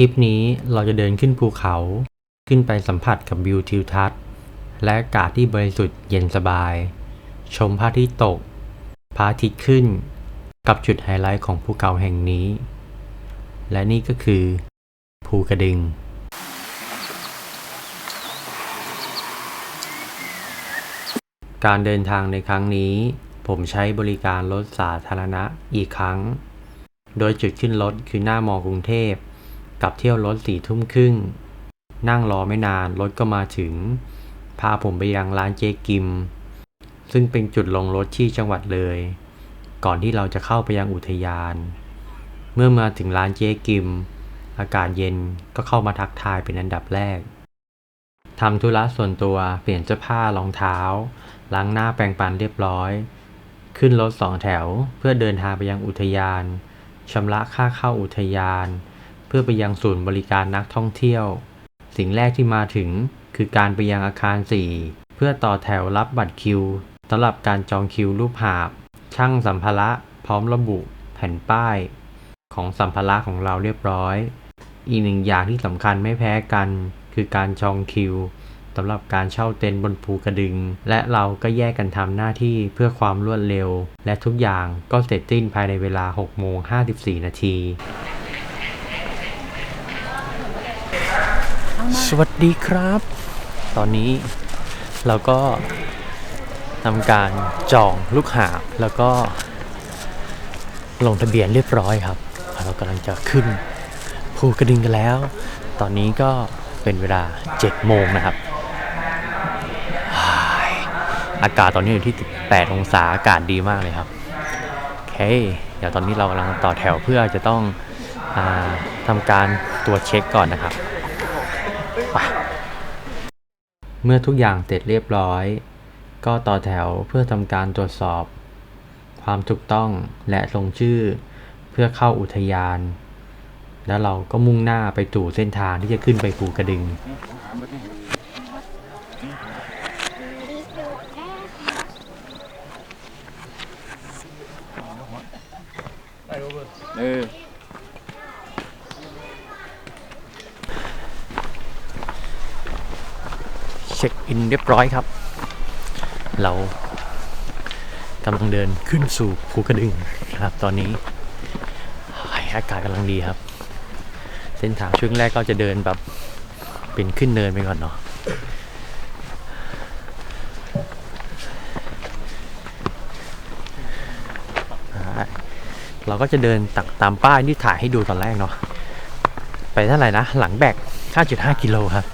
ทริปนี้เราจะเดินขึ้นภูเขา ขึ้นไปสัมผัสกับวิวทิวทัศน์ และอากาศที่บริสุทธิ์เย็นสบาย ชมพระอาทิตย์ตกพระอาทิตย์ขึ้น กับจุดไฮไลท์ของภูเขาแห่งนี้ และนี่ก็คือ ภูกระดึงการเดินทางในครั้งนี้ ผมใช้บริการรถสาธารณะอีกครั้ง โดยจุดขึ้นรถคือหน้ามอกรุงเทพ กับเที่ยวรถสี่ทุ่มครึ่ง นั่งรอไม่นานรถก็มาถึง พาผมไปยังร้านเจ๊กิม ซึ่งเป็นจุดลงรถที่จังหวัดเลย ก่อนที่เราจะเข้าไปยังอุทยาน เมื่อมาถึงร้านเจ๊กิม อากาศเย็นก็เข้ามาทักทายเป็นอันดับแรกทำธุระส่วนตัวเปลี่ยนเสื้อผ้ารองเท้า ล้างหน้าแปรงฟันเรียบร้อย ขึ้นรถสองแถวเพื่อเดินทางไปยังอุทยานชำระค่าเข้าอุทยาน เพื่อไปยังศูนย์บริการนักท่องเที่ยว สิ่งแรกที่มาถึงคือการไปยังอาคาร 4 เพื่อต่อแถวรับบัตรคิวสำหรับการจองคิวรูปหาบ ช่างสัมภาระพร้อมระบุแผ่นป้าย ของสัมภาระของเราเรียบร้อย อีกหนึ่งอย่างที่สำคัญไม่แพ้กัน คือการจองคิวสำหรับการเช่าเต็นท์บนภูกระดึง และเราก็แยกกันทำหน้าที่เพื่อความรวดเร็ว และทุกอย่างก็เสร็จสิ้นภายในเวลา 6 โมง 54 นาที สวัสดีครับ ตอนนี้เราก็ทำการจองลูกหาบแล้วก็ลงทะเบียนเรียบร้อยครับ เรากำลังจะขึ้นภูกระดึงกันแล้ว ตอนนี้ก็เป็นเวลา7โมงนะครับ อากาศตอนนี้อยู่ที่ 8 องศาอากาศดีมากเลยครับ โอเค เดี๋ยวตอนนี้เรากำลังต่อแถวเพื่อจะต้องอทำการตรวจเช็คก่อนนะครับไปเมื่อทุกอย่างเสร็จเรียบร้อย ก็ต่อแถวเพื่อทำการตรวจสอบ ความถูกต้องและลงชื่อ เพื่อเข้าอุทยาน แล้วเราก็มุ่งหน้าไปสู่เส้นทางที่จะขึ้นไปภูกระดึง เออ เช็คอินเรียบร้อยครับ เรากำลังเดินขึ้นสู่ภูกระดึงครับ ตอนนี้อากาศกำลังดีครับ เส้นทางช่วงแรกก็จะเดินแบบเป็นขึ้นเนินไปก่อนเนาะเราก็จะเดินตักตามป้ายที่ถ่ายให้ดูตอนแรกเนาะไปเท่าไหร่นะ หลังแบก 5.5 กิโลครับ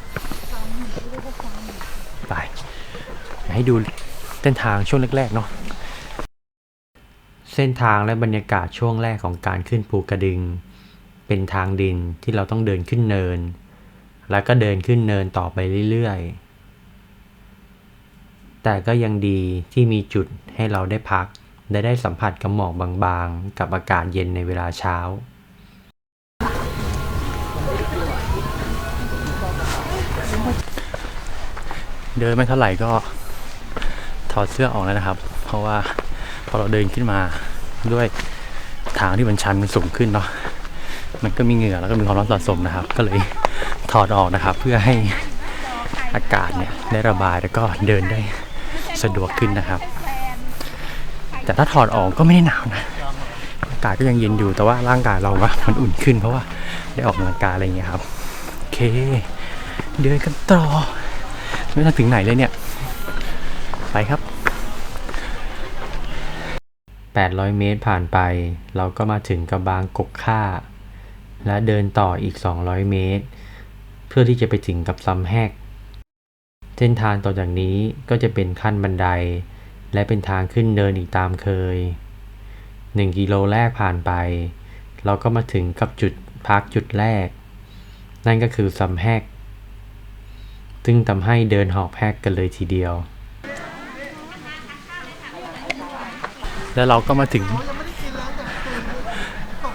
ไป ให้ดูเส้นทางช่วงแรกๆเนาะเส้นทางและบรรยากาศช่วงแรกของการขึ้นภูกระดึง เป็นทางดินที่เราต้องเดินขึ้นเนิน แล้วก็เดินขึ้นเนินต่อไปเรื่อยๆ แต่ก็ยังดีที่มีจุดให้เราได้พักได้ได้สัมผัสกับหมอกบางๆ กับอากาศเย็นในเวลาเช้า เดินไม่เท่าไหร่ก็ ถอดเสื้อออกแล้วนะครับ เพราะว่าพอเราเดินขึ้นมาด้วยทางที่มันชันมันสูงขึ้นเนาะมันก็มีเหงื่อแล้วก็มีความร้อนสะสมนะครับ ก็เลยถอดออกนะครับ เพื่อให้อากาศเนี่ยได้ระบายแล้วก็เดินได้สะดวกขึ้นนะครับ แต่ถ้าถอดออกก็ไม่ได้หนาวนะอากาศก็ยังเย็นอยู่แต่ว่าร่างกายเราอะมันอุ่นขึ้น เพราะว่าได้ออกกำลังกายอะไรอย่างเงี้ยครับโอเค เดินกันต่อไม่ทันถึงไหนเลยเนี่ย ไปครับ 800 เมตรผ่านไป เราก็มาถึงกระบางกกค่าและเดินต่ออีก 200 เมตร เพื่อที่จะไปถึงกับซัมแฮกเส้นทางต่อจากนี้ก็จะเป็นขั้นบันได และเป็นทางขึ้นเดินอีกตามเคย 1 กิโลแรกผ่านไป เราก็มาถึงกับจุดพักจุดแรก นั่นก็คือซัมแฮกซึ่งทำให้เดินหอบแพกกันเลยทีเดียว แล้วเราก็มาถึง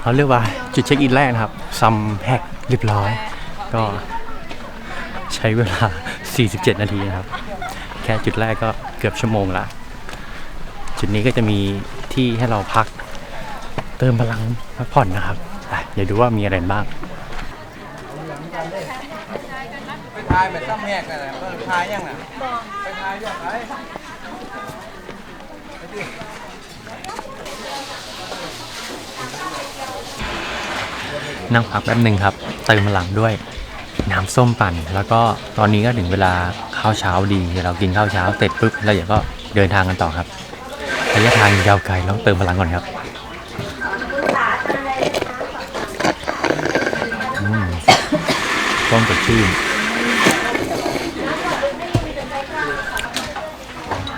เขาเรียกว่าจุดเช็คอินแรกนะครับซัมแฮกเรียบร้อย ก็ใช้เวลา 47 นาทีนะครับ แค่จุดแรกก็เกือบชั่วโมงละ จุดนี้ก็จะมีที่ให้เราพัก เติมพลังพักผ่อนนะครับเดี๋ยวดูว่ามีอะไรบ้างไปทายแบบซ้ำแหกนั่นแหละเออทายยังน่ะไปทายยังไงไปดิ นั่งพักแป๊บหนึ่งครับเติมพลังด้วยน้ำส้มปั่น แล้วก็ตอนนี้ก็ถึงเวลาข้าวเช้าดีเดี๋ยวเรากินข้าวเช้าเสร็จปุ๊บแล้วเดี๋ยวก็เดินทางกันต่อครับระยะทางยาวไกลต้องเติมพลังก่อนครับอืมต้มสดชื่น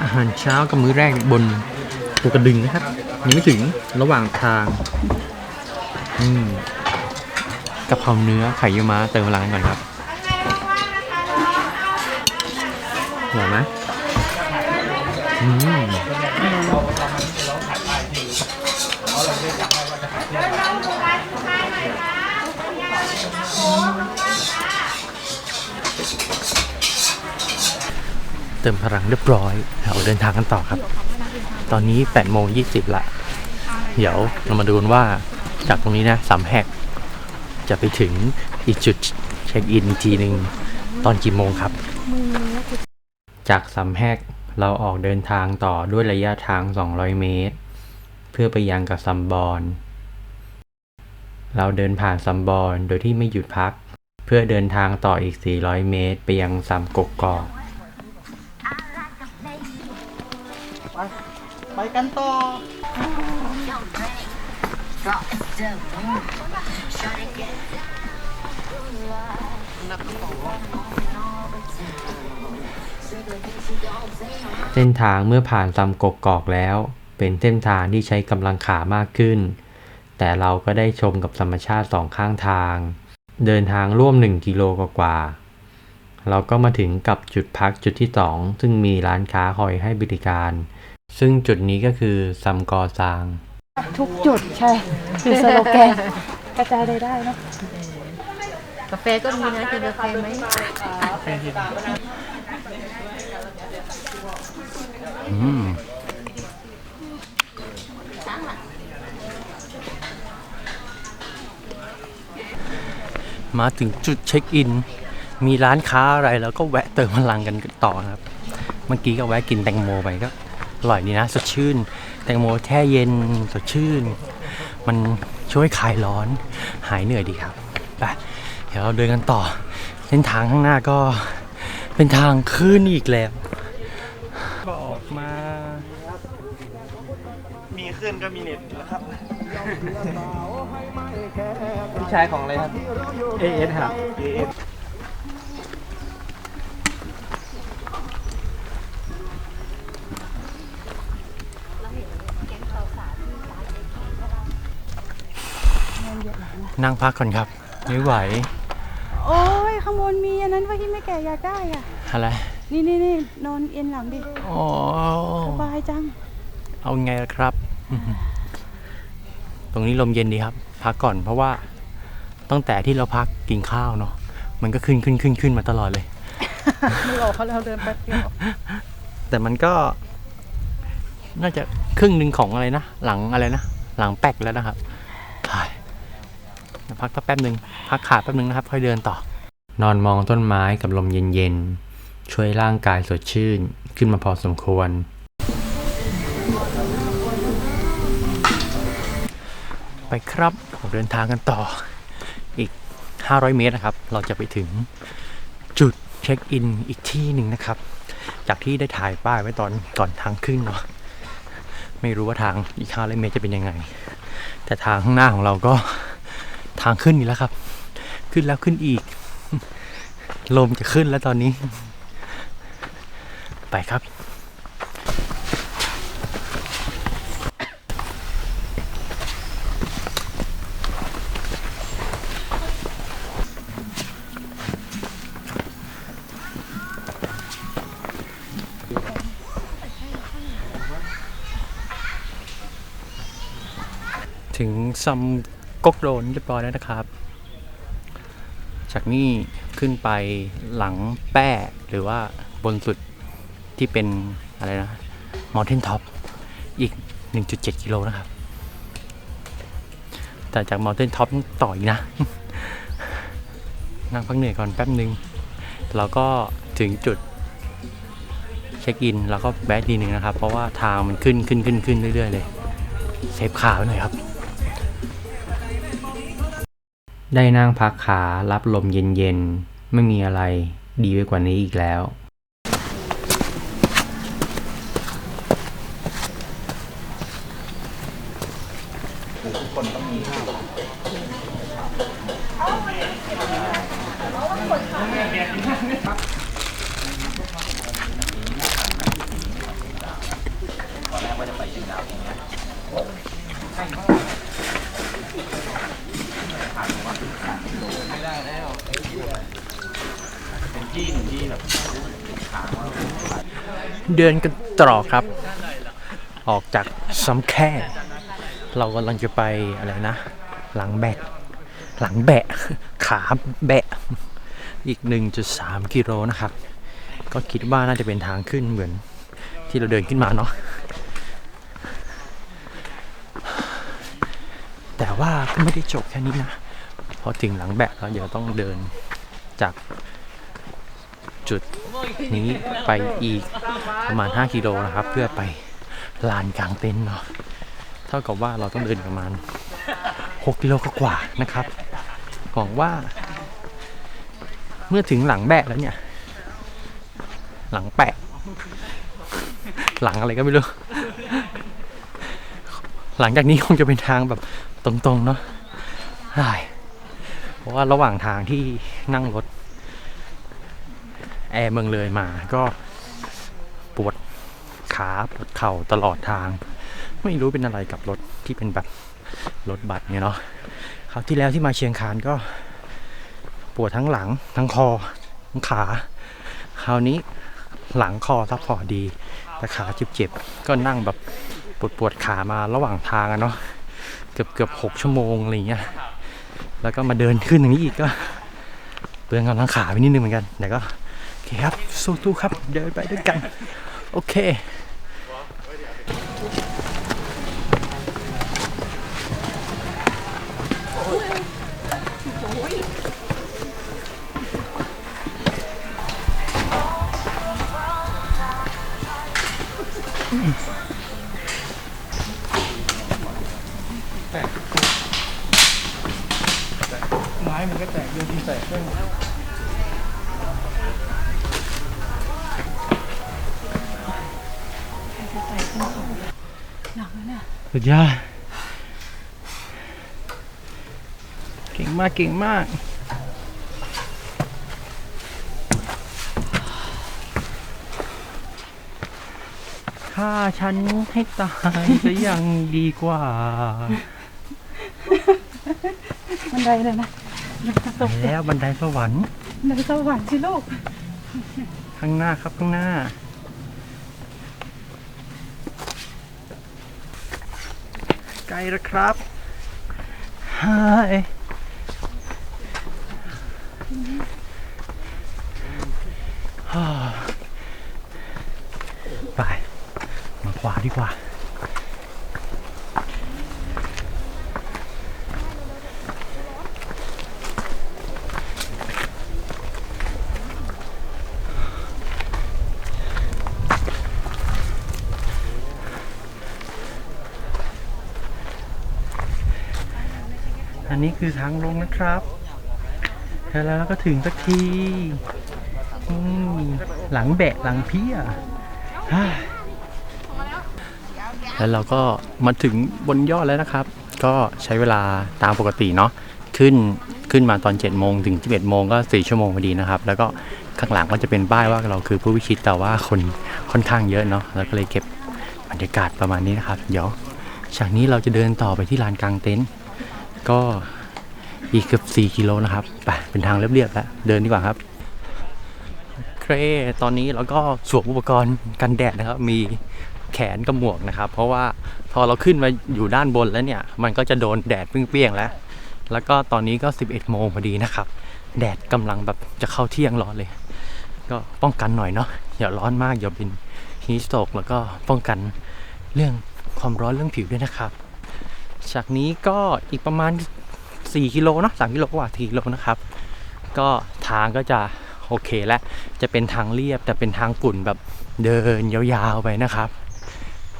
อาหารเช้ากับมื้อแรกบนภูกระดึงนะครับ ยังไม่ถึงระหว่างทาง อืม กะเพราเนื้อไข่ยี่ยวม้าเติมพลังก่อนครับหอมไหมอืมเติมพลังเรียบร้อยเราเดินทางกันต่อครับ ตอนนี้8โมง20ละ เดี๋ยวเรามาดูกันว่าจากตรงนี้นะสามแหก จะไปถึงอีกจุดเช็คอินอีกทีหนึ่งตอนกี่โมงครับ จากสามแหกเราออกเดินทางต่อด้วยระยะทาง 200 เมตร เพื่อไปยังกับซัมบอน เราเดินผ่านซัมบอนโดยที่ไม่หยุดพัก เพื่อเดินทางต่ออีก 400 เมตร ไปยังซัมกกกอกไปกันต่อ เส้นทางเมื่อผ่านซัมกกกอกแล้ว เป็นเส้นทางที่ใช้กำลังขามากขึ้น แต่เราก็ได้ชมกับธรรมชาติสองข้างทาง เดินทางร่วม 1 กิโลกว่าเราก็มาถึงกับจุดพักจุดที่ 2 ซึ่งมีร้านค้าคอยให้บริการ ซึ่งจุดนี้ก็คือซัมกอซาง ทุกจุดใช่ คือสโลแกนกระจายรายได้เนอะกาแฟก็มีนะกินกาแฟไหมอืมมาถึงจุดเช็คอิน มีร้านค้าอะไรแล้วก็แวะเติมพลังกันต่อนะครับ เมื่อกี้ก็แวะกินแตงโมไปก็อร่อยดีนะ สดชื่น แตงโมแช่เย็นสดชื่น มันช่วยคลายร้อนหายเหนื่อยดีครับไปเดี๋ยวเราเดินกันต่อ เส้นทางข้างหน้าก็เป็นทางขึ้นอีกแล้วก็ออกมา มีขึ้นก็มีเน็ตนะครับ พี่ชายของอะไรครับ AS ครับ AS นั่งพักก่อนครับ ไม่ไหว โอ้ยข้างบนมีอันนั้นว่าที่ไม่แก่อยากได้อะ อะไร นี่นี่นี่นอนเอ็นหลังดิโอ้สบายจัง เอาไงล่ะครับ ตรงนี้ลมเย็นดีครับ พักก่อนเพราะว่าตั้งแต่ที่เราพักกินข้าวเนาะมันก็ขึ้นขึ้นขึ้นขึ้นมาตลอดเลยไม่ออกเขาเราเดินแป๊บเดียวแต่มันก็ น่าจะครึ่งหนึ่งของอะไรนะหลังอะไรนะหลังแป๊กแล้วนะครับเฮ้ยเดี๋ยว พักสักแป๊บหนึ่งพักขาแป๊บหนึ่งนะครับ ค่อยเดินต่อ นอนมองต้นไม้กับลมเย็นๆ ช่วยร่างกายสดชื่นขึ้นมาพอสมควร ไปครับเราเดินทางกันต่อ อีก 500 เมตรนะครับ เราจะไปถึงจุดเช็คอินอีกที่หนึ่งนะครับ จากที่ได้ถ่ายป้ายไว้ตอนก่อนทางขึ้นเนาะไม่รู้ว่าทางอีกห้าร้อยเมตรจะเป็นยังไง แต่ทางข้างหน้าของเราก็ ทางขึ้นอีกแล้วครับ ขึ้นแล้วขึ้นอีก ลมจะขึ้นแล้วตอนนี้ ไปครับ ถึงซัม กกโดนเรียบร้อยแล้วนะครับ จากนี่ขึ้นไปหลังแป้หรือว่าบนสุดที่เป็นอะไรนะ Mountain Top อีก 1.7 กิโลนะครับ แต่จาก Mountain Top ต้องต่ออีกนะ นั่งพักเหนื่อยก่อนแป๊บหนึ่งเราก็ถึงจุดเช็คอิน แล้วก็แวะทีหนึ่งนะครับ เพราะว่าทางมันขึ้นขึ้นขึ้นขึ้นเรื่อยๆเลย เซฟขาไว้หน่อยครับ ได้นั่งพักขารับลมเย็นๆ ไม่มีอะไรดีไปกว่านี้อีกแล้ว เดินกันตรอครับ ออกจากซ้ำแค่ เรากำลังจะไปอะไรนะ หลังแบก หลังแบะ ขาแบะ อีก 1.3 กิโลนะครับ ก็คิดว่าน่าจะเป็นทางขึ้นเหมือนที่เราเดินขึ้นมาเนาะแต่ว่าก็ไม่ได้จบแค่นี้นะ พอถึงหลังแบะแล้วเดี๋ยวต้องเดินจากจุดนี้ไปอีกประมาณ 5 กิโลนะครับ เพื่อไปลานกลางเต็นท์เนาะเท่ากับว่าเราต้องเดินประมาณ 6 กิโลกว่านะครับหวังว่า เมื่อถึงหลังแบะแล้วเนี่ย หลังแปะ หลังอะไรก็ไม่รู้ หลังจากนี้คงจะเป็นทางแบบตรงๆเนาะ เพราะว่าระหว่างทางที่นั่งรถ แอร์เมืองเลยมาก็ปวดขาปวดเข่าตลอดทาง ไม่รู้เป็นอะไรกับรถที่เป็นแบบรถบัสเนี่ยเนาะคราวที่แล้วที่มาเชียงคานก็ปวดทั้งหลังทั้งคอทั้งขา คราวนี้หลังคอซัพพอร์ตดี แต่ขาเจ็บๆก็นั่งแบบปวดปวดขามาระหว่างทางอะเนาะเกือบเกือบหกชั่วโมงอะไรเงี้ย แล้วก็มาเดินขึ้นอย่างนี้อีกก็เปลืองกำลังขาไปนิดนึงเหมือนกันแต่ก็โอเคครับสู้ๆครับเดินไปด้วยกัน โอเค ดยอดเก่งมากเก่งมากฆ่าฉันให้ตายจะยังดีกว่า บันไดเลยนะไปแล้วบันไดสวรรค์บันไดสวรรค์สิลูก ข้างหน้าครับข้างหน้า ไกล้แล้วครับฮายฮ่าไป มาขวาดีกว่า อันนี้ คือทางลงนะครับแล้วเราก็ถึงสักทีหลังแบะหลังเพี้ยแล้วเราก็มาถึงบนยอดแล้วนะครับ ก็ใช้เวลาตามปกติเนาะขึ้นขึ้นมาตอน7โมงถึง11โมงก็ 4 ชั่วโมงพอดีนะครับ แล้วก็ข้างหลังก็จะเป็นป้ายว่าเราคือผู้พิชิตแต่ว่าคนค่อนข้างเยอะเนาะแล้วก็เลยเก็บบรรยากาศประมาณนี้นะครับ เดี๋ยวจากนี้เราจะเดินต่อไปที่ลานกลางเต็นท์ก็ อีกเกือบ4กิโลนะครับไปเป็นทางเรียบๆแล้วเดินดีกว่าครับเคตอนนี้เราก็สวมอุปกรณ์กันแดดนะครับ มีแขนกับหมวกนะครับ เพราะว่าพอเราขึ้นมาอยู่ด้านบนแล้วเนี่ย มันก็จะโดนแดดเปรี้ยงๆแล้ว แล้วก็ตอนนี้ก็ 11 โมงพอดีนะครับ แดดกำลังแบบจะเข้าเที่ยงร้อนเลย ก็ป้องกันหน่อยเนาะอย่าร้อนมากอย่าเป็นฮีสโตกแล้วก็ป้องกันเรื่องความร้อนเรื่องผิวด้วยนะครับ จากนี้ก็อีกประมาณ 4กิโลเนอะ3กิโลกว่า4กิโลนะครับ ก็ทางก็จะโอเคแล้วจะเป็นทางเรียบแต่เป็นทางฝุ่นแบบเดินยาวๆไปนะครับ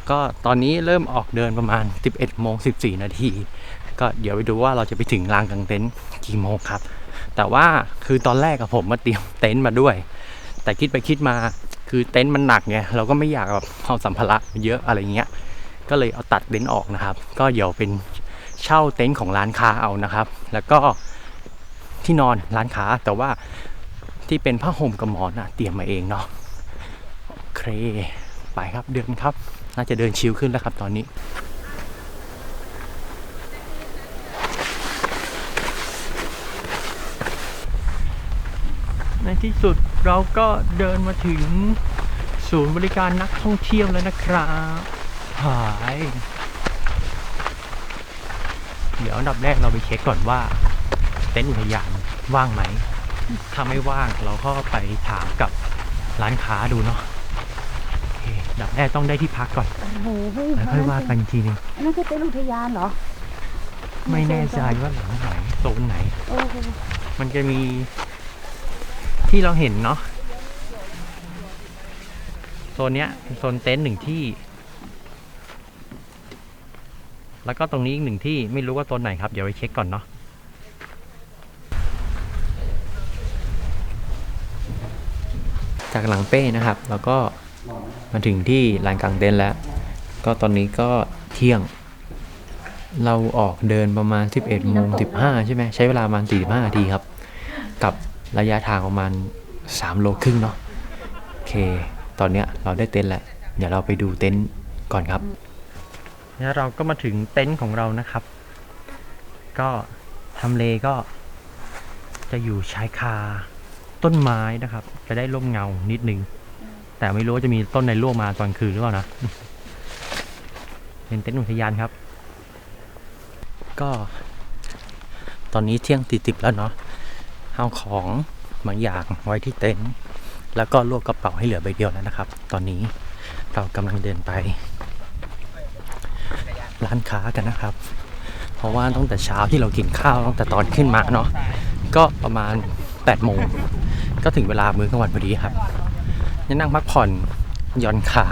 ก็ตอนนี้เริ่มออกเดินประมาณ 11โมง14 นาที ก็เดี๋ยวไปดูว่าเราจะไปถึงลานกางเต็นท์กี่โมงครับ แต่ว่าคือตอนแรกกับผมมาเตรียมเต็นท์มาด้วย แต่คิดไปคิดมาคือเต็นท์มันหนักไงเราก็ไม่อยากแบบเอาสัมภาระเยอะอะไรเงี้ยก็เลยเอาตัดเต็นท์ออกนะครับ ก็เดี๋ยวเป็น เช่าเต็นท์ของร้านค้าเอานะครับ แล้วก็ที่นอนร้านค้าแต่ว่าที่เป็นผ้าห่มกับหมอนอะเตรียมมาเองเนาะโอเคไปครับเดินครับ น่าจะเดินชิลขึ้นแล้วครับตอนนี้ในที่สุดเราก็เดินมาถึงศูนย์บริการนักท่องเที่ยวแล้วนะครับ หาย เดี๋ยวอันดับแรกเราไปเช็คก่อนว่า เต็นท์อุทยานว่างไหม ถ้าไม่ว่างเราก็ไปถามกับร้านค้าดูเนาะโอเคอันดับแรกต้องได้ที่พักก่อน โอ้โหเฮ้ยแล้วค่อยว่ากันอีกทีนึง อันนั่นคือเต็นท์อุทยานเหรอไม่แน่ใจว่าหลังไหนโซนไหน โอ้โหมันจะมีที่เราเห็นเนาะโซนเนี้ยเป็นโซนเต็นท์หนึ่งที่ แล้วก็ตรงนี้อีกหนึ่งที่ไม่รู้ว่าโซนไหนครับ เดี๋ยวไปเช็คก่อนเนาะจากหลังเป้นะครับ แล้วก็มาถึงที่ลานกลางเต็นท์แล้ว ก็ตอนนี้ก็เที่ยง เราออกเดินประมาณ 11โมง15 ใช่ไหมใช้เวลาประมาณ45นาทีครับ กับระยะทางประมาณ 3 โลครึ่งเนาะโอเค ตอนเนี้ยเราได้เต็นท์แล้ว เดี๋ยวเราไปดูเต็นท์ก่อนครับ แล้วเราก็มาถึงเต็นท์ของเรานะครับ ก็ทำเลก็จะอยู่ชายคาต้นไม้นะครับ จะได้ร่มเงานิดนึง แต่ไม่รู้ว่าจะมีต้นไหนร่วงมาตอนคืนหรือเปล่านะเป็นเต็นท์อุทยานครับ ก็ ตอนนี้เที่ยงตีสิบแล้วเนาะเอาของบางอย่างไว้ที่เต็นท์แล้วก็รวบกระเป๋าให้เหลือใบเดียวแล้วนะครับ ตอนนี้เรากำลังเดินไป ร้านค้ากันนะครับ เพราะว่าตั้งแต่เช้าที่เรากินข้าวตั้งแต่ตอนขึ้นมาเนาะก็ประมาณ8โมงก็ถึงเวลามื้อกลางวันพอดีครับนั่งพักผ่อนย่อนขา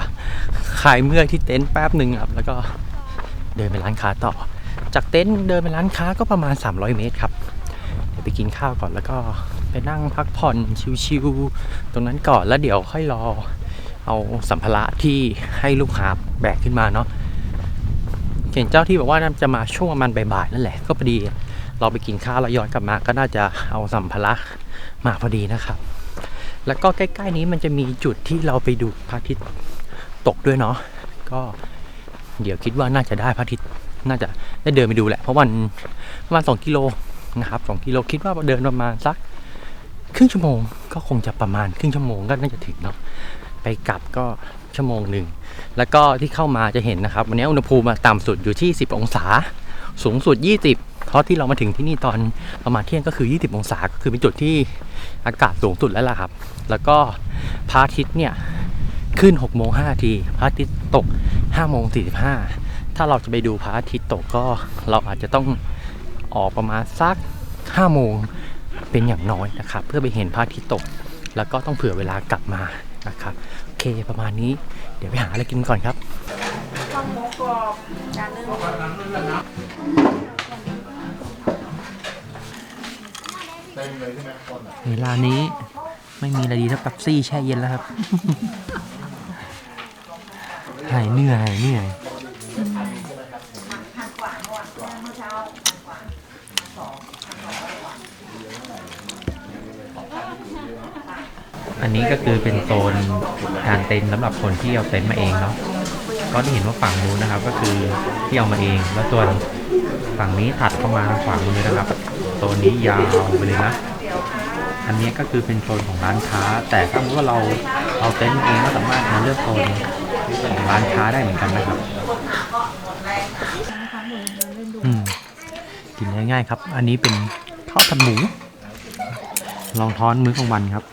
คลายเมื่อยที่เต็นท์แป๊บหนึ่งครับแล้วก็เดินไปร้านค้าต่อ จากเต็นท์เดินไปร้านค้าก็ประมาณ 300 เมตรครับเดี๋ยวไปกินข้าวก่อนแล้วก็ไปนั่งพักผ่อนชิวๆตรงนั้นก่อนแล้วเดี๋ยวค่อยรอเอาสัมภาระที่ให้ลูกค้าแบกขึ้นมาเนาะ เห็นเจ้าที่บอกว่าจะมาช่วงประมาณบ่ายๆนั่นแหละ ก็พอดีเราไปกินข้าวแล้วย้อนกลับมาก็น่าจะเอาสัมภาระมาพอดีนะครับ แล้วก็ใกล้ๆนี้มันจะมีจุดที่เราไปดูพระอาทิตย์ตกด้วยเนาะก็เดี๋ยวคิดว่าน่าจะได้พระอาทิตย์น่าจะได้เดินไปดูแหละ เพราะวันประมาณสองกิโลนะครับสองกิโลคิดว่าเดินประมาณสักครึ่งชั่วโมงก็คงจะประมาณครึ่งชั่วโมงก็น่าจะถึงเนาะไปกลับก็ชั่วโมงหนึ่ง แล้วก็ที่เข้ามาจะเห็นนะครับ วันนี้อุณหภูมิต่ำสุดอยู่ที่ 10 องศา สูงสุด 20 เพราะที่เรามาถึงที่นี่ตอนประมาณเที่ยงก็คือ 20 องศา ก็คือเป็นจุดที่อากาศสูงสุดแล้วล่ะครับ แล้วก็พระอาทิตย์เนี่ยขึ้น6โมง5ทีพระอาทิตย์ตก5โมง45 ถ้าเราจะไปดูพระอาทิตย์ตกก็เราอาจจะต้องออกประมาณสัก5โมงเป็นอย่างน้อยนะครับ เพื่อไปเห็นพระอาทิตย์ตก แล้วก็ต้องเผื่อเวลากลับมา นะครับโอเคประมาณนี้เดี๋ยวไปหาอะไรกินก่อนครับเวลานี้ไม่มีอะไรดีเท่าเป๊ปซี่แช่เย็นแล้วครับ หายเหนื่อยหายเหนื่อย อันนี้ก็คือเป็นโซนการเต็นท์สำหรับคนที่เอาเต็นท์มาเองเนาะก็ที่เห็นว่าฝั่งนู้นนะครับ ก็คือที่เอามาเอง แล้วส่วนฝั่งนี้ถัดเข้ามาทางขวามือนะครับโซนนี้ยาวไปเลยนะอันนี้ก็คือเป็นโซนของร้านค้า แต่ถ้าสมมติว่าเราเอาเต็นท์เองก็สามารถมาเลือกโซนของร้านค้าได้เหมือนกันนะครับอืมกินง่ายๆครับ อันนี้เป็นข้าวผัดหมู ลองท้อนมื้อกลางวันครับ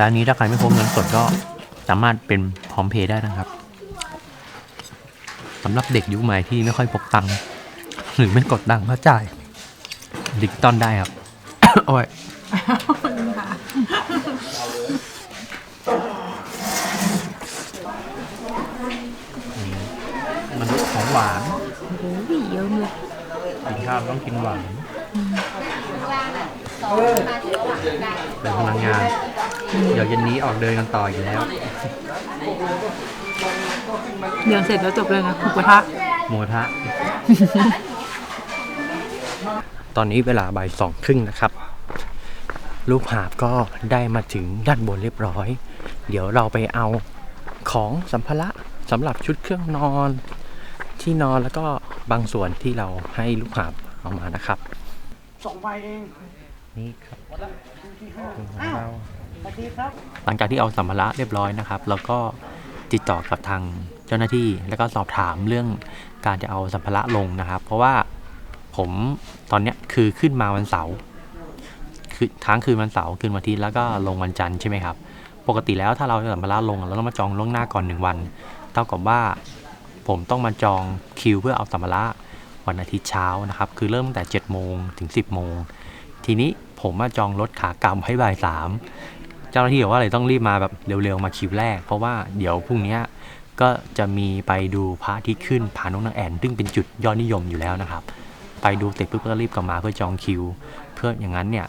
ร้านนี้ถ้าใครไม่พกเงินสดก็สามารถเป็นพร้อมเพย์ได้นะครับสำหรับเด็กยุคใหม่ที่ไม่ค่อยพกตังค์หรือไม่กดตังค์ก็จ่ายดิจิตอลได้ครับ โอ้ยมันษย์ของหวานโอ้ยเยอะเลยกินข้าวต้องกินหวาน เป็นพลังงาน เดี๋ยวเย็นนี้ออกเดินกันต่ออยู่แล้ว เดี๋ยวเสร็จแล้วจบเลยนะหมูกระทะโมทะ ตอนนี้เวลาบ่ายสองครึ่งนะครับ ลูกหาบก็ได้มาถึงด้านบนเรียบร้อย เดี๋ยวเราไปเอาของสัมภาระสำหรับชุดเครื่องนอน ที่นอนแล้วก็บางส่วนที่เราให้ลูกหาบเอามานะครับ สองใบเองนี่ครับของเราหลังจากที่เอาสัมภาระเรียบร้อยนะครับ แล้วก็ติดต่อกับทางเจ้าหน้าที่ แล้วก็สอบถามเรื่องการจะเอาสัมภาระลงนะครับ เพราะว่าผมตอนเนี้ยคือขึ้นมาวันเสาร์คือทั้างคืนวันเสาร์คืนวันอาทิตย์แล้วก็ลงวันจันทร์ใช่ไหมครับ ปกติแล้วถ้าเราจะสัมภาระลงเราต้องมาจองล่วงหน้าก่อนหนึ่งวัน เท่ากับว่าผมต้องมาจองคิวเพื่อเอาสัมภาระ วันอาทิตย์เช้านะครับ คือเริ่มตั้งแต่7โมงถึง 10 โมง ทีนี้ผมมาจองรถขากลับให้บ่ายสามเจ้าหน้าที่บอกว่าเลยต้องรีบมาแบบเร็วๆมาคิวแรก เพราะว่าเดี๋ยวพรุ่งนี้ก็จะมีไปดูพระอาทิตย์ขึ้นผานกนางแอ่นซึ่งเป็นจุดยอดนิยมอยู่แล้วนะครับ ไปดูเสร็จปุ๊บก็รีบกลับมาเพื่อจองคิว เพื่ออย่างนั้นเนี่ย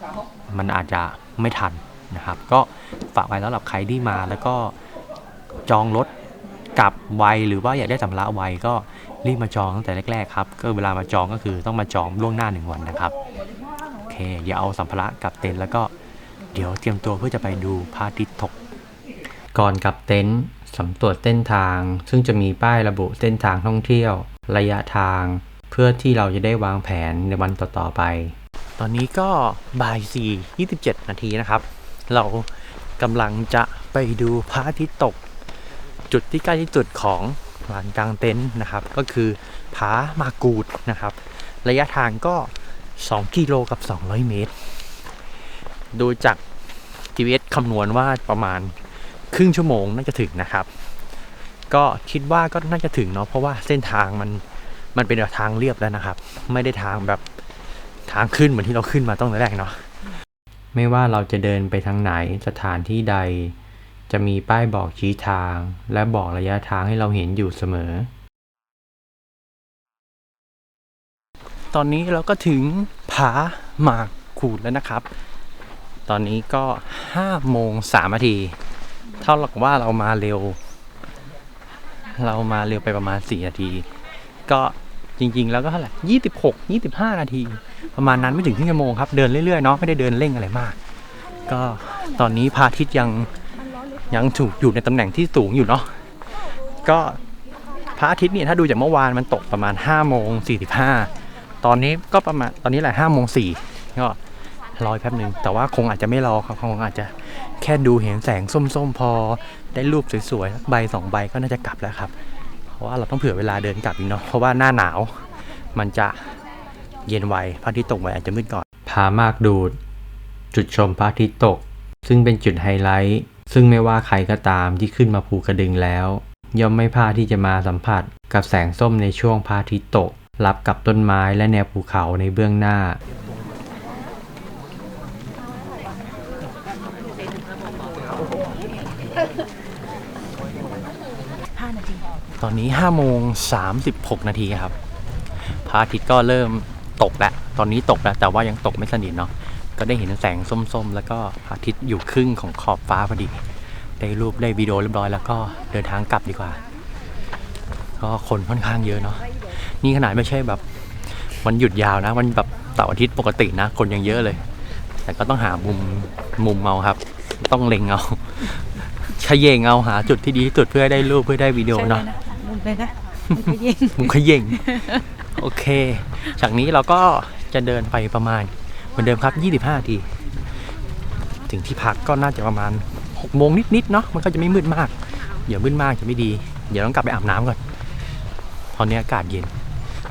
มันอาจจะไม่ทันนะครับ ก็ฝากไว้สำหรับใครที่มาแล้วก็จองรถกลับไวหรือว่าอยากได้สัมภาระไวก็ รีบมาจองตั้งแต่แรกๆครับก็เวลามาจองก็คือต้องมาจองล่วงหน้าหนึ่งวันนะครับโอเคเดี๋ยวเอาสัมภาระกลับเต็นท์แล้วก็เดี๋ยวเตรียมตัวเพื่อจะไปดูพระอาทิตย์ตก ก่อนกลับเต็นท์สำรวจเส้นทาง ซึ่งจะมีป้ายระบุเส้นทางท่องเที่ยว ระยะทาง เพื่อที่เราจะได้วางแผนในวันต่อๆไป ตอนนี้ก็บ่าย4 27 นาทีนะครับ เรากำลังจะไปดูพระอาทิตย์ตก จุดที่ใกล้ที่สุดของ ลานกลางเต็นท์นะครับ ก็คือผามากูดนะครับ ระยะทางก็ 2 กิโลกับ 200 เมตร โดูจาก GPS คำนวณว่าประมาณครึ่งชั่วโมงน่าจะถึงนะครับ ก็คิดว่าก็น่าจะถึงเนาะเพราะว่าเส้นทางมันมันเป็นทางเรียบแล้วนะครับ ไม่ได้ทางแบบทางขึ้นเหมือนที่เราขึ้นมาตั้งแต่แรกเนาะไม่ว่าเราจะเดินไปทางไหนสถานที่ใด จะมีป้ายบอกชี้ทาง และบอกระยะทางให้เราเห็นอยู่เสมอ ตอนนี้เราก็ถึงผาหมากขูดแล้วนะครับ ตอนนี้ก็5โมง3นาที เท่ากับว่าเรามาเร็ว เรามาเร็วไปประมาณ 4 นาที ก็จริง ๆ แล้วก็เท่าไหร่26 25นาที ประมาณนั้นไม่ถึงครึ่งชั่วโมงครับ เดินเรื่อย ๆ เนาะ ไม่ได้เดินเร่งอะไรมาก ก็ตอนนี้พระอาทิตย์ยัง ยังถูกอยู่ในตำแหน่งที่สูงอยู่เนาะก็พระอาทิตย์เนี่ยถ้าดูจากเมื่อวานมันตกประมาณ5โมง45ตอนนี้ก็ประมาณตอนนี้แหละ5โมง4ก็รออีกแป๊บหนึ่งแต่ว่าคงอาจจะไม่รอครับคงอาจจะแค่ดูเห็นแสงส้มๆ พอได้รูปสวยๆใบสองใบก็น่าจะกลับแล้วครับ เพราะว่าเราต้องเผื่อเวลาเดินกลับอีกเนาะเพราะว่าหน้าหนาวมันจะเย็นไวพระอาทิตย์ตกไวอาจจะมืดก่อนผามากดูด จุดชมพระอาทิตย์ตก ซึ่งเป็นจุดไฮไลท์ ซึ่งไม่ว่าใครก็ตามที่ขึ้นมาภูกระดึงแล้ว ย่อมไม่พลาดที่จะมาสัมผัสกับแสงส้มในช่วงพระอาทิตย์ตก รับกับต้นไม้และแนวภูเขาในเบื้องหน้า ตอนนี้5โมง36 นาทีครับ พระอาทิตย์ก็เริ่มตกแล้ว ตอนนี้ตกแล้ว แต่ว่ายังตกไม่สนิทเนาะ ก็ได้เห็นแสงส้มๆ แล้วก็พระอาทิตย์อยู่ครึ่งของขอบฟ้าพอดี ได้รูปได้วิดีโอเรียบร้อยแล้วก็เดินทางกลับดีกว่า ก็คนค่อนข้างเยอะเนาะ นี่ขนาดไม่ใช่แบบวันหยุดยาวนะ วันแบบเสาร์อาทิตย์ปกตินะ คนยังเยอะเลย แต่ก็ต้องหามุมมุมเอาครับ ต้องเล็งเอาขยเยงเอาหาจุดที่ดีที่สุดเพื่อให้ได้รูปเพื่อได้วิดีโอใช่เลเนาะยนะมุมเลยนะไม่ยิงมุมขย่งโอเค จากนี้เราก็จะเดินไปประมาณ เหมือนเดิมครับ 25นาที ถึงที่พักก็น่าจะประมาณ6โมงนิดๆเนาะ มันก็จะไม่มืดมาก เดี๋ยวมืดมากจะไม่ดี เดี๋ยวต้องกลับไปอาบน้ำก่อน ตอนนี้อากาศเย็น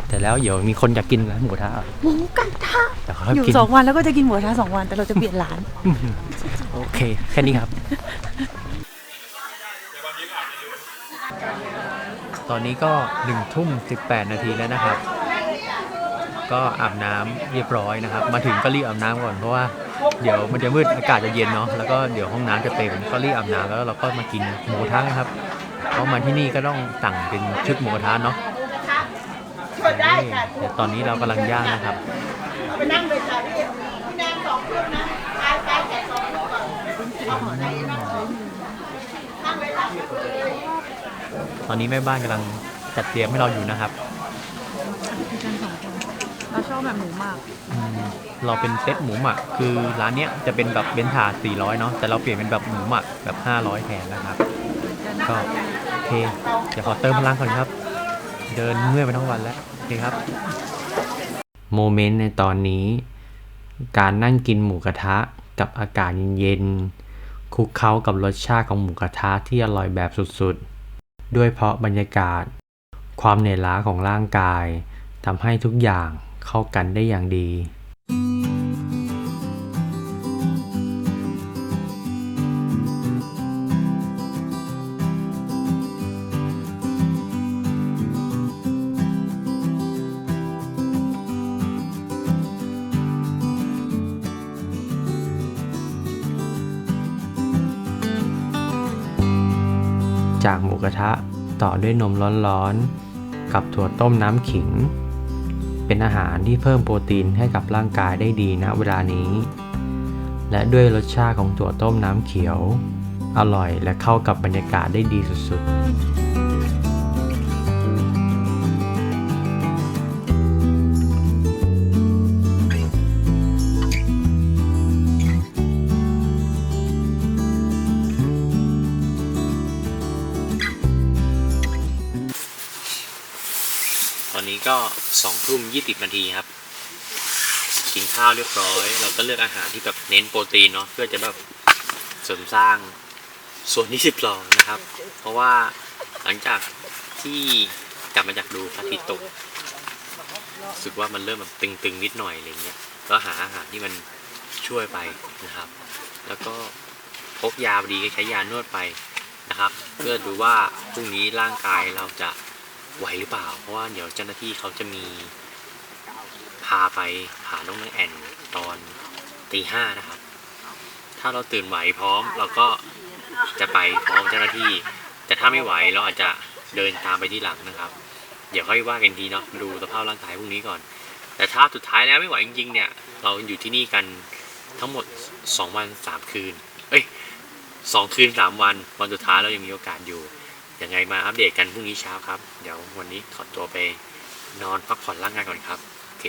แต่แล้วเดี๋ยวมีคนอยากกินร้านหมูกระทะหมูกระทะเดี๋ยวเขาให้อยู่กิน สองวันแล้วก็จะกินหมูกระทะสองวันแต่เราจะเปลี่ยนร้าน โอเค แค่นี้ครับ ตอนนี้ก็หนึ่งทุ่มสิบแปดนาทีแล้วนะครับ ก็อาบน้ำเรียบร้อยนะครับ มาถึงก็รีบอาบน้ำก่อนเพราะว่าเดี๋ยวมันจะมืดอากาศจะเย็นเนาะแล้วก็เดี๋ยวห้องน้ำจะเต็มก็รีบอาบน้ำแล้วเราก็มากินหมูกระทะครับเพราะมาที่นี่ก็ต้องสั่งเป็นชุดหมูกระทะเนาะนี่เดี๋ยวตอนนี้เรากำลังย่างนะครับตอนนี้แม่บ้านกำลังจัดเตรียมให้เราอยู่นะครับ เราชอบแบบหมูหมากเราเป็นเซตหมูหมัก คือร้านเนี้ยจะเป็นแบบเบนถา400 เนาะแต่เราเปลี่ยนเป็นแบบหมูหมักแบบ 500 แทนนะครับ ก็โอเคเดี๋ยวขอเติมพลังก่อนครับ เดินเมื่อยไปทั้งวันแล้วโอเคครับ โมเมนต์ในตอนนี้ การนั่งกินหมูกระทะกับอากาศเย็นๆคลุกเคล้ากับรสชาติของหมูกระทะที่อร่อยแบบสุดๆ ด้วยเพราะบรรยากาศ ความเหนื่อยล้าของร่างกายทำให้ทุกอย่าง เข้ากันได้อย่างดี จากหมูกระทะต่อด้วยนมร้อนๆ กับถั่วต้มน้ำขิง เป็นอาหารที่เพิ่มโปรตีนให้กับร่างกายได้ดีณเวลานี้ และด้วยรสชาติของถั่วต้มน้ำเขียว อร่อยและเข้ากับบรรยากาศได้ดีสุดๆ สองทุ่มยี่สิบนาทีครับ กินข้าวเรียบร้อย เราก็เลือกอาหารที่แบบเน้นโปรตีนเนาะเพื่อจะแบบเสริมสร้างส่วนที่สิบลองนะครับ เพราะว่าหลังจากที่กลับมาจากดูพระอาทิตย์ตกรู้สึกว่ามันเริ่มแบบตึงๆนิดหน่อยอะไรเงี้ยก็หาอาหารที่มันช่วยไปนะครับ แล้วก็พกยาพอดีก็ใช้ยานวดไปนะครับ เพื่อดูว่าพรุ่งนี้ร่างกายเราจะ ไหวหรือเปล่า เพราะว่าเดี๋ยวเจ้าหน้าที่เขาจะมีพาไปหาน้องนางแอนตอนตีห้านะครับ ถ้าเราตื่นไหวพร้อมเราก็จะไปพร้อมเจ้าหน้าที่ แต่ถ้าไม่ไหวเราอาจจะเดินตามไปที่หลังนะครับ เดี๋ยวค่อยว่ากันทีเนาะดูสภาพร่างกายพรุ่งนี้ก่อน แต่ถ้าสุดท้ายแล้วไม่ไหวจริงๆเนี่ย เราอยู่ที่นี่กันทั้งหมด 2 วัน 3 คืน เอ้ยสองคืน 3 วัน วันสุดท้ายเรายังมีโอกาสอยู่ ยังไงมาอัปเดตกันพรุ่งนี้เช้าครับ เดี๋ยววันนี้ขอตัวไปนอนพักผ่อนร่างกายก่อนครับ โอเค